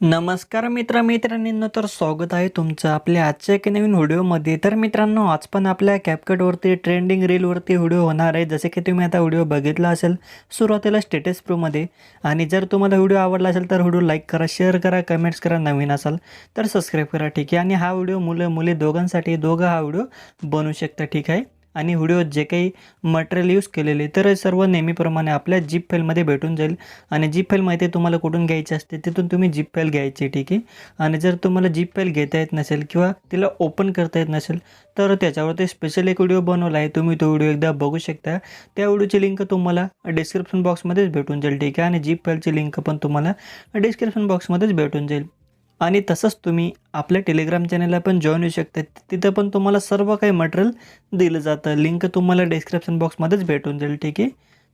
नमस्कार मित्र मैत्रिणींनो तर स्वागत आहे तुमचं आपल्या आजच्या एका नवीन व्हिडिओमध्ये. तर मित्रांनो आज पण आपल्या कॅपकटवरती ट्रेंडिंग रीलवरती व्हिडिओ होणार आहे. जसे की तुम्ही आता व्हिडिओ बघितला असेल सुरुवातीला स्टेटस प्रोमध्ये आणि जर तुम्हाला व्हिडिओ आवडला असेल तर व्हिडिओ लाईक करा शेअर करा कमेंट्स करा नवीन असाल तर सबस्क्राईब करा ठीक आहे? आणि हा व्हिडिओ मुलं मुली दोघांसाठी दोघं हा व्हिडिओ बनवू शकता ठीक आहे? आणि व्हिडिओ जे काही मटेरियल यूज केलेले तर सर्व नेहमीप्रमाणे आपल्या जीप फेलमध्ये भेटून जाईल. आणि जीप फेल माहिती आहे तुम्हाला कुठून घ्यायची असते तिथून तुम्ही जीप फेल घ्यायची ठीक आहे? आणि जर तुम्हाला जीप फेल घेता येत नसेल किंवा तिला ओपन करता येत नसेल तर त्याच्यावरती स्पेशल एक व्हिडिओ बनवला आहे. तुम्ही तो व्हिडिओ एकदा बघू शकता. त्या व्हिडिओची लिंक तुम्हाला डिस्क्रिप्शन बॉक्समध्येच भेटून जाईल ठीक आहे? आणि जीप फेलची लिंक पण तुम्हाला डिस्क्रिप्शन बॉक्समध्येच भेटून जाईल. आणि तसंच तुम्ही आपल्या टेलिग्राम चॅनलला पण जॉईन होऊ शकता. तिथं पण तुम्हाला सर्व काही मटेरियल दिलं जातं. लिंक तुम्हाला डिस्क्रिप्शन बॉक्समध्येच भेटून जाईल ठीक आहे?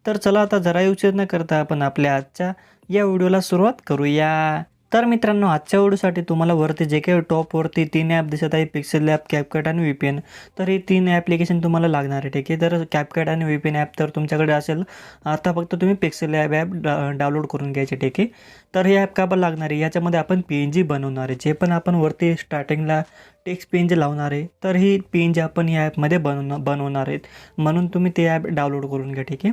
तर चला आता जरा उशीर न करता आपण आपल्या आजच्या या व्हिडिओला सुरुवात करूया. तर मित्रांनो आजच्या व्हिडिओसाठी तुम्हाला वरती जे काही टॉपवरती तीन ॲप दिसत आहे पिक्सेल ॲप कॅपकट आणि व्हीपीएन तर ही तीन ॲप्लिकेशन तुम्हाला लागणार आहे ठीक आहे? तर कॅपकट आणि व्हीपीएन ॲप तर तुमच्याकडे असेल. आता फक्त तुम्ही पिक्सेल ॲप ॲप डाउनलोड करून घ्यायचे ठीक आहे? तर हे ॲप का पण लागणार आहे? याच्यामध्ये आपण पी एन जी बनवणार आहे. जे पण आपण वरती स्टार्टिंगला टेक्स्ट पी एन जी लावणार आहे तर ही पी एन जी आपण या ॲपमध्ये बनवणार बनवणार आहेत. म्हणून तुम्ही ते ॲप डाउनलोड करून घ्या ठीक आहे?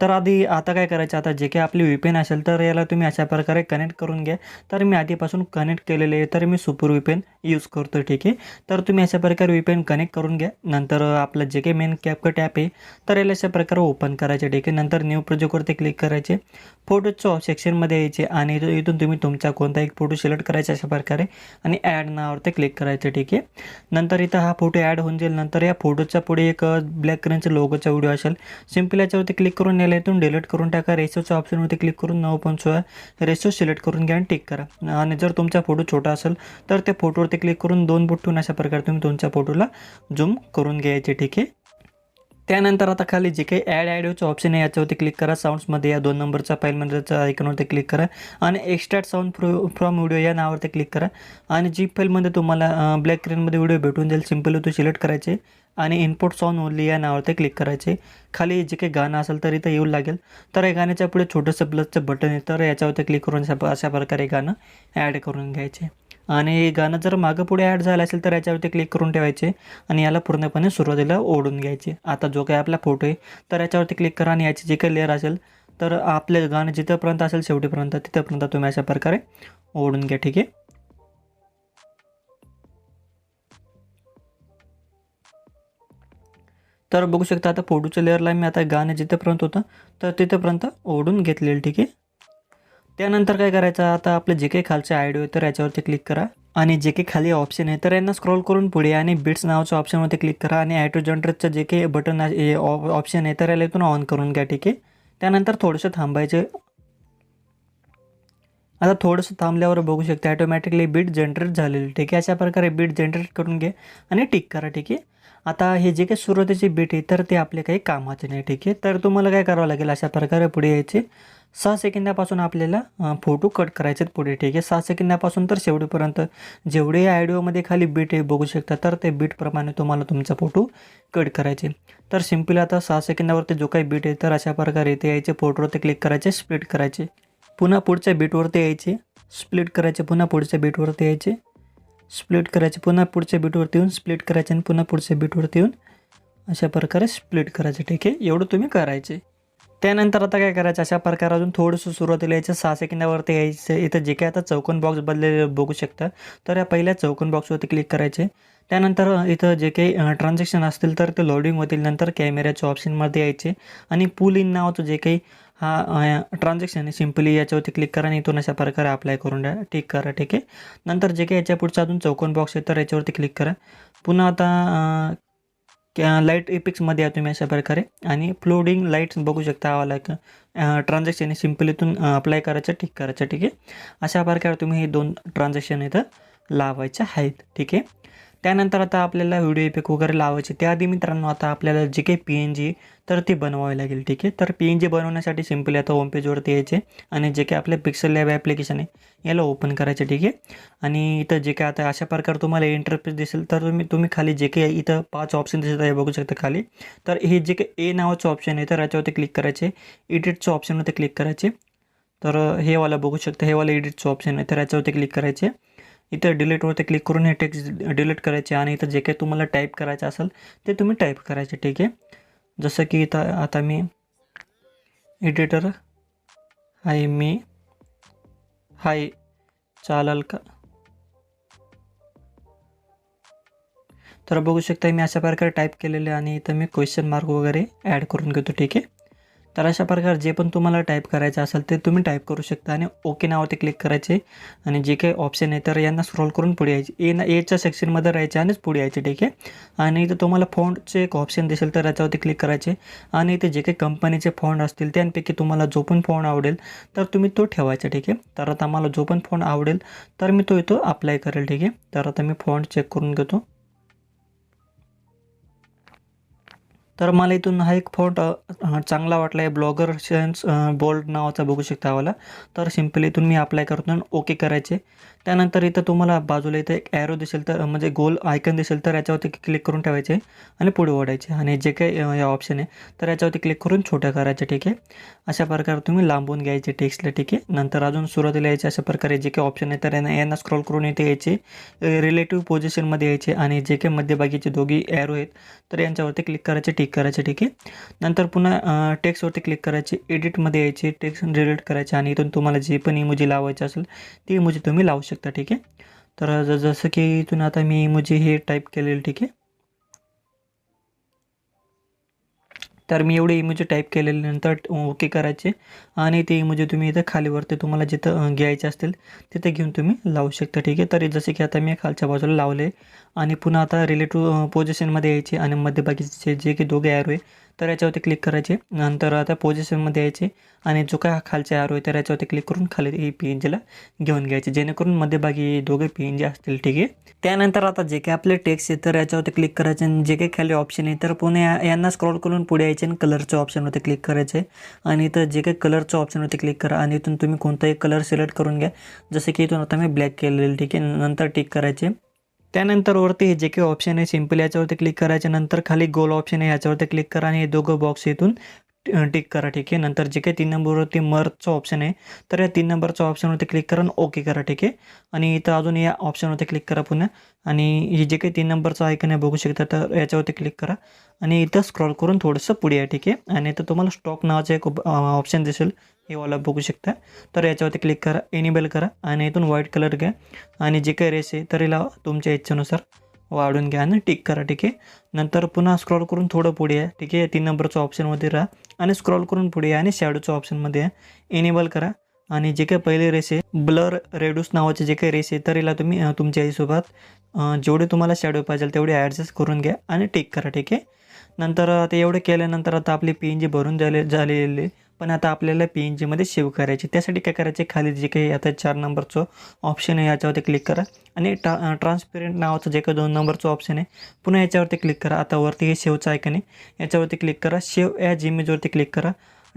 तर आधी आता काय करायचं? आता जे काही आपली व्ही असेल तर याला तुम्ही अशा प्रकारे कनेक्ट करून घ्या. तर मी आधीपासून कनेक्ट केलेले आहे तर मी सुपर व्ही यूज करतो ठीक आहे? तर तुम्ही अशा प्रकारे व्ही कनेक्ट करून घ्या. नंतर आपलं जे काही मेन कॅपकट ॲप आहे तर याला अशा प्रकारे ओपन करायचे ठीक आहे? नंतर न्यू प्रोजेक्टवरती क्लिक करायचे. फोटोच्या सेक्शनमध्ये यायचे आणि इथून इथून तुम्ही तुमचा कोणता एक फोटो सिलेक्ट करायचा अशा प्रकारे आणि ॲड नावावरती क्लिक करायचं ठीक आहे? नंतर इथं हा फोटो ॲड होऊन जाईल. नंतर या फोटोच्या पुढे एक ब्लॅक कलरचा लोगोचा व्हिडिओ असेल. सिंपल याच्यावरती क्लिक करून याला इथून डिलीट करून टाका. रेशोच्या ऑप्शनवरती क्लिक करून नऊ पॉईंट सोळा रेशो सिलेक्ट करून घ्या आणि टिक करा. आणि जर तुमचा फोटो छोटा असेल तर त्या फोटोवरती क्लिक करून दोन बोट ठेवून अशा प्रकारे तुम्ही तुमच्या फोटोला झूम करून घ्यायचे ठीक आहे? त्यानंतर आता खाली जे काही ॲड ॲडिओचं ऑप्शन आहे याच्यावरती क्लिक करा. साऊंड्समध्ये या दोन नंबरचा फाईलमध्येचा आयकॉनवरती क्लिक करा. आणि extract sound fro from video या नावावरती क्लिक करा. आणि जी फाईलमध्ये तुम्हाला ब्लॅक स्क्रीनमध्ये व्हिडिओ भेटून जाईल. सिंपल तो सिलेक्ट करायचे. आणि इनपुट सॉन ओनली या नावावरती क्लिक करायचे. खाली जे काही गाणं असेल तर इथं येऊ लागेल. तर या गाण्याच्या पुढे छोटंसं प्लसचं बटन आहे. तर याच्यावरती क्लिक करून अशा अशा प्रकारे गाणं ॲड करून घ्यायचे. आणि गाणं जर मागं पुढे ॲड झालं असेल तर याच्यावरती क्लिक करून ठेवायचे. आणि याला पूर्णपणे सुरुवातीला ओढून घ्यायचे. आता जो काही आपला फोटो आहे तर याच्यावरती क्लिक करा आणि याची जे काही लेअर असेल तर आपले गाणं जिथंपर्यंत असेल शेवटीपर्यंत तिथंपर्यंत तुम्ही अशा प्रकारे ओढून घ्या. ठीक आहे? तर बघू शकता आता फोटोच्या लेअरला मी आता गाणं जिथेपर्यंत होतं तर तिथेपर्यंत ओढून घेतलेलं ठीक आहे? त्यानंतर काय करायचं आता आपलं जे काही खालचे आयडिओ आहे तर याच्यावरती क्लिक करा. आणि जे काही खाली ऑप्शन आहे तर यांना स्क्रॉल करून पुढे आणि बिट्स नावाच्या ऑप्शनवरती क्लिक करा. आणि ॲटो जनरेटचं जे काही बटन ऑप्शन आहे तर याला इथून ऑन करून घ्या ठीक आहे? त्यानंतर थोडंसं थांबायचे. आता थोडंसं थांबल्यावर बघू शकता ॲटोमॅटिकली बीट जनरेट झालेली ठीक आहे? अशा प्रकारे बीट जनरेट करून घे आणि टिक करा ठीक आहे? आता हे जे काही सुरुवातीचे बीट आहे तर ते आपले काही कामाचे नाही ठीक आहे? तर तुम्हाला काय करावं लागेल अशा प्रकारे पुढे यायचे. सहा सेकंदापासून आपल्याला फोटो कट करायचे पुढे ठीक आहे? सहा सेकंदापासून तर शेवटीपर्यंत जेवढे आयडिओमध्ये खाली बीट आहे बघू शकता तर ते बीटप्रमाणे तुम्हाला तुमचा फोटो कट करायचे. तर सिम्पली आता सहा सेकंदावरती जो काही बीट आहे तर अशा प्रकारे ते यायचे फोटोवरती क्लिक करायचे स्प्लिट करायचे. पुन्हा पुढच्या बीटवरती यायचे स्प्लिट करायचे पुन्हा पुढच्या बीटवरती यायचे. स्प्लिट करायचे. पुन्हा पुढच्या बीटवरती येऊन स्प्लिट करायचे आणि पुन्हा पुढच्या बीटवरती येऊन अशा प्रकारे स्प्लिट करायचे. ठीक आहे? एवढं तुम्ही करायचे. त्यानंतर आता काय करायचं? अशा प्रकारे अजून थोडंसं सुरुवातीला यायचं. सहा सेकंदावरती यायचं. इथं जे काही आता चौकोन बॉक्स बदलेले बघू शकता. तर या पहिल्या चौकोन बॉक्सवरती क्लिक करायचे. त्यानंतर इथं जे काही ट्रान्झॅक्शन असतील तर ते लोडिंग होतील. नंतर कॅमेऱ्याच्या ऑप्शनमध्ये यायचे. आणि पुल इन नावाचं जे काही हा ट्रान्झॅक्शन आहे सिम्पली याच्यावरती क्लिक करा आणि इथून अशा प्रकारे अप्लाय करून द्या. टिक करा ठीक आहे? नंतर जे काही याच्या पुढचा अजून चौकोन बॉक्स आहे तर याच्यावरती क्लिक करा. पुन्हा आता लाइट इपिक्समध्ये या तुम्ही अशा प्रकारे. आणि फ्लोडिंग लाईट्स बघू शकता आवाला ट्रान्झॅक्शन सिंपल इथून अप्लाय करायचं ठीक करायचं ठीक आहे? अशा प्रकारे तुम्ही हे दोन ट्रान्झॅक्शन इथं लावायचे आहेत ठीक आहे? त्यानंतर आता आपल्याला व्हिडिओ इफेक्ट वगैरे लावायचे. त्याआधी मित्रांनो आता आपल्याला जे काही पी एन जी तर ती बनवावी लागेल ठीक आहे? तर पी एन जी बनवण्यासाठी सिम्पली आता होम पेजवरती यायचे आणि जे काही आपले पिक्सल लॅब ॲप्लिकेशन आहे याला ओपन करायचे ठीक आहे? आणि इथं जे काही आता अशा प्रकारे तुम्हाला इंटरफेस दिसेल तर तुम्ही तुम्ही खाली जे काही इथं पाच ऑप्शन दिसत आहे बघू शकता खाली. तर हे जे काही ए नावाचं ऑप्शन आहे तर याच्यावरती क्लिक करायचे. एडिटचं ऑप्शनवरती क्लिक करायचे. तर हे वाला बघू शकता हे वाला एडिटचं ऑप्शन आहे तर याच्यावरती क्लिक करायचे. इथं डिलीटवरती क्लिक करून हे टेक्स्ट डिलीट करायचे आणि इथं जे काही तुम्हाला टाईप करायचं असेल ते तुम्ही टाईप करायचे ठीक आहे? जसं की इथं आता मी एडिटर हाय मी हाय चालेल का तर बघू शकता मी अशा प्रकारे टाईप केलेले आणि इथं मी क्वेश्चन मार्क वगैरे ॲड करून घेतो ठीक आहे? तर अशा प्रकारे जे पण तुम्हाला टाईप करायचं असेल ते तुम्ही टाईप करू शकता आणि ओके नावावरती क्लिक करायचे. आणि जे काही ऑप्शन आहे तर यांना स्क्रोल करून पुढे यायचे. ए ना एच्या सेक्शनमध्ये राहायचे आणिच पुढे यायचे ठीक आहे? आणि इथं तुम्हाला फॉन्टचे एक ऑप्शन दिसेल तर याच्यावरती क्लिक करायचे. आणि इथे जे काही कंपनीचे फॉन्ट असतील त्यांपैकी तुम्हाला जो पण फॉन्ट आवडेल तर तुम्ही तो ठेवायचा ठीक आहे? तर आता मला जो पण फॉन्ट आवडेल तर मी तो इथं अप्लाय करेल ठीक आहे? तर आता मी फॉन्ट चेक करून घेतो. तर मला इथून हा एक फॉन्ट चांगला वाटला. आहे ब्लॉगर सेन्स बोल्ड नावाचा बघू शकता आम्हाला. तर सिम्पली इथून मी अप्लाय करतो आणि ओके करायचे. त्यानंतर इथं तुम्हाला बाजूला इथं एक ॲरो दिसेल तर म्हणजे गोल आयकन दिसेल तर याच्यावरती क्लिक करून ठेवायचे आणि पुढे ओढायचे. आणि जे काही या ऑप्शन आहे तर याच्यावरती क्लिक करून छोट्या करायचे ठीक आहे? अशा प्रकारे तुम्ही लांबून घ्यायचे टेक्स्टला ठीक आहे? नंतर अजून सुरुवातीला यायचे अशा प्रकारे जे काही ऑप्शन आहे तर यांना यांना स्क्रॉल करून इथे यायचे. रिलेटिव्ह पोझिशनमध्ये यायचे आणि जे काही मध्यभागीचे दोघी ॲरो आहेत तर यांच्यावरती क्लिक करायचे टिक करायचे ठीक आहे? नंतर पुन्हा टेक्स्टवरती क्लिक करायचे एडिटमध्ये यायचे टेक्स्ट डिलीट करायचे आणि इथून तुम्हाला जे पण इमोजी लावायचे असेल ती इमोजी तुम्ही लावू शकता. ठीक आहे? तर ज जसं की इथून आता मी इमोजी हे टाईप केलेलं ठीक आहे? तर मी एवढे इमोजी टाईप केलेल्यानंतर ओके करायचे. आणि ते इमोजी तुम्ही इथं खालीवरती तुम्हाला जिथं घ्यायचे असतील तिथे घेऊन तुम्ही लावू शकता ठीक आहे? तरी जसे की आता मी खालच्या बाजूला लावले. आणि पुन्हा आता रिलेटिव्ह पोझिशनमध्ये यायचे. आणि मध्यभागीचे जे की दोघे ॲरो आहे तर याच्यावरती क्लिक करायचे. नंतर आता पोझिशनमध्ये यायचे. आणि जो काय खालचे ॲरो आहे तर याच्यावरती क्लिक करून खाली ही पी एन जीला घेऊन घ्यायचे. जेणेकरून मध्यभागी दोघे पी एन जी असतील ठीक आहे? त्यानंतर आता जे काही आपले टेक्स्ट आहे तर याच्यावरती क्लिक करायचे. आणि जे काही खाली ऑप्शन आहे तर पुणे यांना स्क्रॉल करून पुढे यायचे आणि कलरचं ऑप्शनवरती क्लिक करायचे. आणि इथं जे काही कलरचं ऑप्शनवरती क्लिक करा. आणि इथून तुम्ही कोणताही कलर सिलेक्ट करून घ्या. जसं की इथून आता मी ब्लॅक केलेलं ठीक आहे? नंतर टिक करायचे. त्यानंतर वरती हे जे काही ऑप्शन आहे सिंपल याच्यावरती क्लिक करायच्या नंतर खाली गोल ऑप्शन आहे याच्यावरती क्लिक करा आणि हे दोघं बॉक्स इथून टिक करा ठीक आहे? नंतर जे काही तीन नंबरवरती मर्चचं ऑप्शन आहे तर या तीन नंबरच्या ऑप्शनवरती क्लिक करा आणि ओके करा ठीक आहे? आणि इथं अजून या ऑप्शनवरती क्लिक करा पुन्हा. आणि हे जे काही तीन नंबरचं ऐकन आहे बघू शकता तर याच्यावरती क्लिक करा. आणि इथं स्क्रॉल करून थोडंसं पुढे आहे ठीक आहे? आणि इथं तुम्हाला स्टॉक नावाचं एक ऑप्शन दिसेल. हे वाला बघू शकता. तर याच्यावरती क्लिक करा एनिबल करा आणि इथून व्हाईट कलर घ्या. आणि जे काही रेस आहे तरीला तुमच्या इच्छेनुसार वाढून घ्या आणि टिक करा ठीक आहे? नंतर पुन्हा स्क्रॉल करून थोडं पुढे आहे ठीक आहे? तीन नंबरचं ऑप्शनमध्ये राहा आणि स्क्रॉल करून पुढे या आणि शॅडोच्या ऑप्शनमध्ये आहे एनेबल करा आणि जे काही पहिले रेस आहे ब्लर रेड्यूस नावाचे जे काही रेस आहे तर तुम्ही तुमच्या हिशोबात जेवढे तुम्हाला शॅडो पाहिजे तेवढे ॲडजस्ट करून घ्या आणि टिक करा ठीक आहे? नंतर आता एवढे केल्यानंतर आता आपली पी एन जी भरून झाले झालेली पण आता आपल्याला पी एन जीमध्ये सेव्ह करायचे. त्यासाठी काय करायचे? खाली जे काही आता चार नंबरचं ऑप्शन आहे याच्यावरती क्लिक करा. आणि ट्रा ट्रान्सपेरंट नावाचं जे काही दोन नंबरचं ऑप्शन आहे पुन्हा याच्यावरती क्लिक करा. आता वरती हे सेवचं ऐकन आहे. याच्यावरती क्लिक करा. सेव ॲज इमेजवरती क्लिक करा.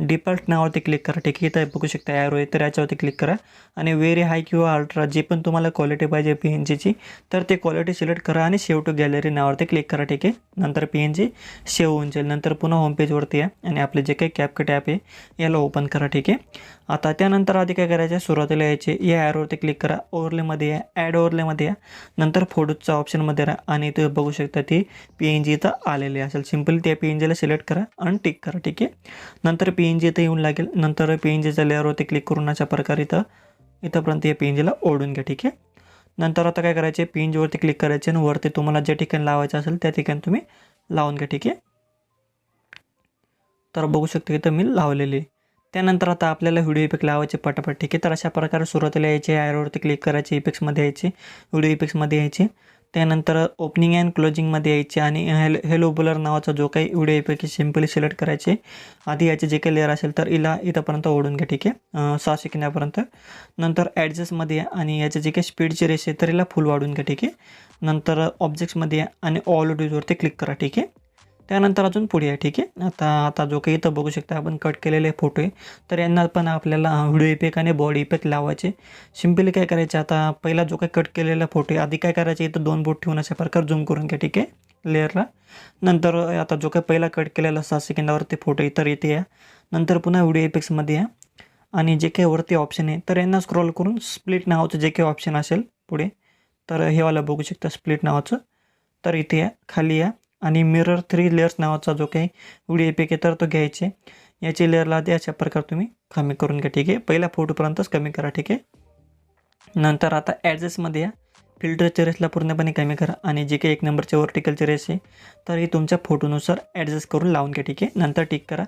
डिफॉल्ट नावावरती क्लिक करा. ठीक आहे इथं बघू शकता ॲरो आहे तर याच्यावरती क्लिक करा. आणि व्हेरी हाय किंवा अल्ट्रा जे पण तुम्हाला क्वालिटी पाहिजे पी एन जीची तर ते क्वालिटी सिलेक्ट करा आणि सेव टू गॅलरी नावावरती क्लिक करा. ठीक आहे नंतर पी एन जी सेव्ह होऊन जाईल. नंतर पुन्हा होमपेजवरती या आणि आपले जे काही कॅपकट ॲप आहे याला ओपन करा. ठीक आहे आता त्यानंतर आधी काय करायचं आहे? सुरुवातीला यायचे या ॲरोवरती क्लिक करा. ओवरलेमध्ये या ॲड ओवरलेमध्ये या. नंतर फोटोजच्या ऑप्शनमध्ये राहा. आणि इथे बघू शकता ती पी एन जी इथं आलेली असेल सिम्पली त्या पी एन जीला सिलेक्ट करा आणि टिक करा. ठीक आहे नंतर पी एन जी इथं येऊन लागेल. नंतर पी एन लेअरवरती क्लिक करून अशा प्रकारे इथं इथंपर्यंत या पी एन जीला ओढून घ्या ठीक आहे? नंतर आता काय करायचे? पी एन जीवरती क्लिक करायचे आणि वरती तुम्हाला जे ठिकाणी लावायचं असेल त्या ठिकाणी तुम्ही लावून घ्या ठीक आहे? तर बघू शकतो इथं मी लावलेली. त्यानंतर आता आपल्याला व्हिडिओ इफेक्ट लावायचे पटापट ठीक आहे? तर अशा प्रकारे सुरुवातीला यायचे आयरवरती क्लिक करायचे इफेक्ट्समध्ये यायचे व्हिडिओ इफेक्ट्समध्ये यायचे. त्यानंतर ओपनिंग अँड क्लोजिंगमध्ये यायचे आणि हेल हेलो बुलर नावाचा जो काही व्हिडिओ यापैकी सिम्पली सिलेक्ट करायचे आधी याचे जे काही लेअर असेल तर इला इथंपर्यंत ओढून घ्या ठीक आहे? सहा सेकंदापर्यंत. नंतर ॲडजस्टमध्ये आणि याचे जे काही स्पीडचे रेस आहे तर हिला फुल वाढून घ्या ठीक आहे? नंतर ऑब्जेक्ट्समध्ये आणि ऑल ऑडिओजवरती क्लिक करा ठीक आहे? त्यानंतर अजून पुढे आहे ठीक आहे. आता आता जो काही इथं बघू शकता आपण कट केलेले फोटो आहे. तर यांना पण आपल्याला व्हिडिओ इफेक्ट आणि बॉडी इफेक्ट लावायचे. सिम्पली काय करायचे आता पहिला जो काही कट केलेला फोटो आहे आधी काय करायचे इथं दोन बोट ठेवून अशा प्रकार झूम करून घ्या ठीक आहे लेअरला नंतर आता जो काही पहिला कट केलेला सहा सेकंदावरती फोटो इतर इथे या. नंतर पुन्हा व्हिडिओ इफेक्ट्समध्ये या. आणि जे काही वरती ऑप्शन आहे तर यांना स्क्रोल करून स्प्लिट नावाचं जे काही ऑप्शन असेल पुढे. तर हे वाला बघू शकता स्प्लिट नावाचं. तर इथे या खाली या. आणि मिरर थ्री लेअर्स नावाचा जो काही व्हिडिओ इपिक आहे तर तो घ्यायचे. याची लेअरला आधी अशा प्रकारे तुम्ही कमी करून घ्या ठीक आहे? पहिल्या फोटोपर्यंतच कमी करा ठीक आहे? नंतर आता ॲडजस्टमध्ये या. फिल्टरच्या रेसला पूर्णपणे कमी करा आणि जे काही एक नंबरचे वर्टिकलचे रेस आहे तर हे तुमच्या फोटोनुसार ॲडजस्ट करून लावून घ्या ठीक आहे? नंतर टिक करा.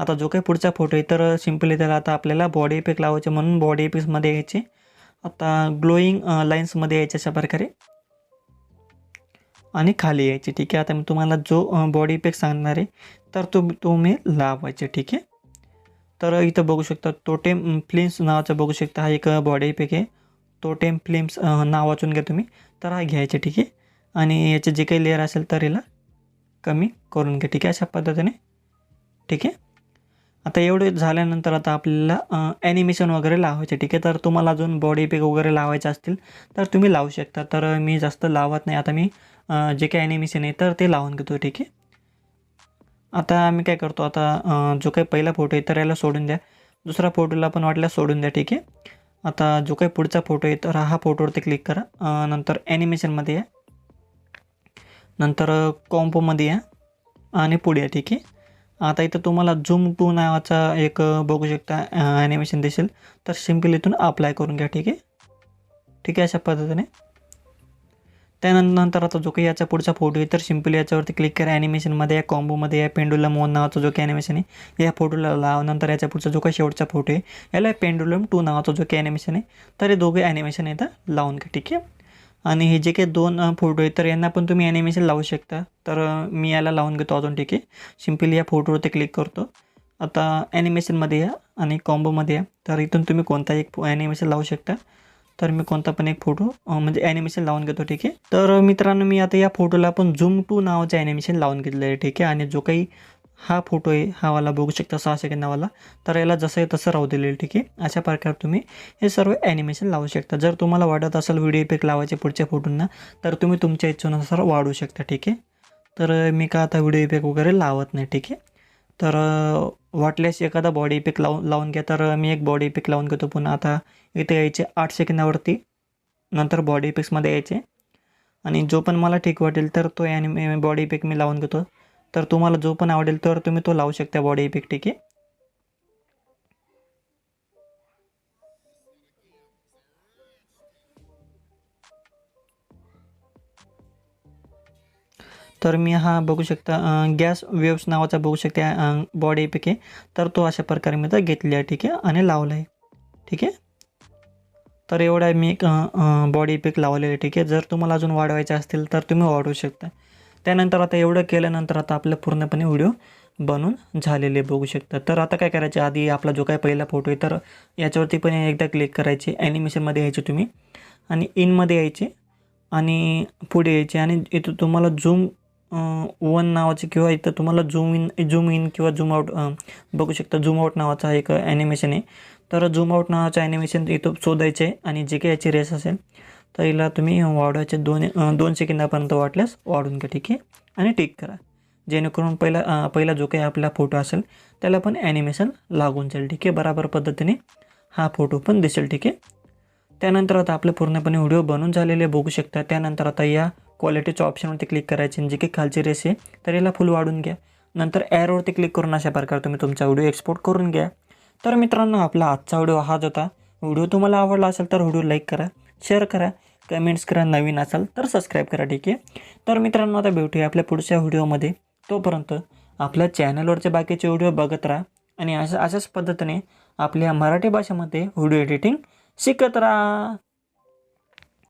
आता जो काही पुढचा फोटो आहे तर सिम्पली त्याला आता आपल्याला बॉडी इफेक्ट लावायचे म्हणून बॉडी इफेक्ट्समध्ये यायचे. आता ग्लोईंग लाईन्समध्ये यायचे अशा प्रकारे. आणि खाली यायचे ठीक आहे? आता मी तुम्हाला जो बॉडी इफेक्ट सांगणार आहे तर तो तुम्ही लावायचे ठीक आहे? तर इथं बघू शकता टोटेम फ्लिम्स नावाचं बघू शकता हा एक बॉडी इफेक्ट आहे. टोटेम फ्लिम्स नाव वाचून घ्या तुम्ही तर हा घ्यायचे ठीक आहे? आणि याचे जे काही लेअर असेल तर याला कमी करून घ्या ठीक आहे? अशा पद्धतीने ठीक आहे? आता एवढं झाल्यानंतर आता आपल्याला ॲनिमेशन वगैरे लावायचे ठीक आहे? तर तुम्हाला अजून बॉडी इफेक्ट वगैरे लावायचे असतील तर तुम्ही लावू शकता. तर मी जास्त लावत नाही. आता मी जे काही ॲनिमेशन आहे तर ते लावून घेतो ठीक आहे? आता मी काय करतो आता जो काही पहिला फोटो आहे तर याला सोडून द्या. दुसरा फोटोला पण वाटल्यास सोडून द्या ठीक आहे? आता जो काही पुढचा फोटो आहे तर हा फोटोवरती क्लिक करा. नंतर ॲनिमेशनमध्ये या. नंतर कॉम्पोमध्ये या. आणि पुढे या ठीक आहे? आता इथं तुम्हाला झूम टू नावाचा एक बघू शकता ॲनिमेशन दिसेल. तर सिंपल इथून अप्लाय करून घ्या ठीक आहे? ठीक आहे अशा पद्धतीने. त्यानंतर आता जो काही याचा पुढचा फोटो आहे तर सिम्पली याच्यावरती क्लिक करा. ॲनिमेशनमध्ये या कॉम्बोमध्ये या पेंडुलम वन नावाचा जो काही ॲनिमेशन आहे या फोटोला लाव. नंतर याच्या पुढचा जो काही शेवटचा फोटो आहे याला पेंडुलम टू नावाचा जो काही ॲनिमेशन आहे तर हे दोघे ॲनिमेशन इथं लावून घ्या ठीक आहे? आणि हे जे काही दोन फोटो आहेत तर यांना पण तुम्ही ॲनिमेशन लावू शकता. तर मी याला लावून घेतो अजून ठीक आहे सिम्पली या फोटोवरती क्लिक करतो. आता ॲनिमेशनमध्ये या आणि कॉम्बोमध्ये या. तर इथून तुम्ही कोणता एक ॲनिमेशन लावू शकता. तर मी कोणता पण एक फोटो म्हणजे ॲनिमेशन लावून घेतो ठीक आहे. तर मित्रांनो मी आता या फोटोला पण झूम टू नावाचं ॲनिमेशन लावून घेतलं आहे ठीक आहे. आणि जो काही हा फोटो आहे हा वाला बघू शकता सहा सेकंदावाला तर याला जसं आहे तसं राहू दिलेलं ठीक आहे? अशा प्रकारे तुम्ही हे सर्व ॲनिमेशन लावू शकता. जर तुम्हाला वाटत असेल व्हिडिओ इफेक्ट लावायचे पुढच्या फोटोंना तर तुम्ही तुमच्या इच्छेनुसार वाढवू शकता ठीक आहे? तर मी का आता व्हिडिओ इफेक्ट वगैरे लावत नाही ठीक आहे? तर वाटल्यास एखादा बॉडी इफेक्ट लावून लावून घ्या. तर मी एक बॉडी इफेक्ट लावून घेतो पुन्हा. आता इथे यायचे आठ सेकंदावरती. नंतर बॉडी इफेक्ट्समध्ये यायचे. आणि जो पण मला ठीक वाटेल तर तो ॲनिमे बॉडी इफेक्ट मी लावून घेतो. तर तुम्हाला जो पण आवडेल तर तुम्ही तो लावू शकता बॉडी इफेक्ट ठीक आहे तर मी हा बघू शकता गॅस वेव्स नावाचा बघू शकता बॉडी इफेक्ट आहे तर तो अशा प्रकारे मी तर घेतली आहे ठीक आहे आणि लावला आहे ठीक आहे. तर एवढा मी एक बॉडी इफेक्ट लावलेला आहे ठीक आहे. जर तुम्हाला अजून वाढवायचे असतील तर तुम्ही वाढवू शकता. त्यानंतर आता एवढं केल्यानंतर आता आपलं पूर्णपणे व्हिडिओ बनून झालेले बघू शकता. तर आता काय करायचे? आधी आपला जो काय पहिला फोटो आहे तर याच्यावरती पण एकदा क्लिक करायचे. ॲनिमेशनमध्ये यायचे तुम्ही आणि इनमध्ये यायचे आणि पुढे यायचे. आणि इथं तुम्हाला झूम वन नावाचे किंवा इथं तुम्हाला झूम इन झूम इन किंवा झूम आउट बघू शकता. झूम आउट नावाचा एक ॲनिमेशन आहे. तर झूम आउट नावाचं ॲनिमेशन इथं शोधायचे आणि जे काही याची रेस असेल तर हिला तुम्ही वाढवायचे दोन दोन सेकंदापर्यंत वाटल्यास वाढून घ्या ठीक आहे? आणि टिक करा. जेणेकरून पहिला पहिला जो काही आपला फोटो असेल त्याला पण ॲनिमेशन लागून जाईल ठीक आहे? बराबर पद्धतीने हा फोटो पण दिसेल ठीक आहे? त्यानंतर आता आपले पूर्णपणे व्हिडिओ बनून झालेले बघू शकता. त्यानंतर आता या क्वालिटीच्या ऑप्शनवरती क्लिक करायचे आणि जे की खालची रेस आहे तर याला फुल वाढून घ्या. नंतर ॲरवरती क्लिक करून अशा प्रकारे तुम्ही तुमचा व्हिडिओ एक्सपोर्ट करून घ्या. तर मित्रांनो आपला आजचा व्हिडिओ हाच होता. व्हिडिओ तुम्हाला आवडला असेल तर व्हिडिओ लाईक करा. शेअर करा कमेंट्स करा नवीन असाल तर सबस्क्राईब करा ठीक आहे? तर मित्रांनो आता भेटूया आपल्या पुढच्या व्हिडिओमध्ये. तोपर्यंत आपल्या चॅनलवरचे बाकीचे व्हिडिओ बघत राहा आणि अशा अशाच पद्धतीने आपल्या मराठी भाषेमध्ये व्हिडिओ एडिटिंग शिकत राहा.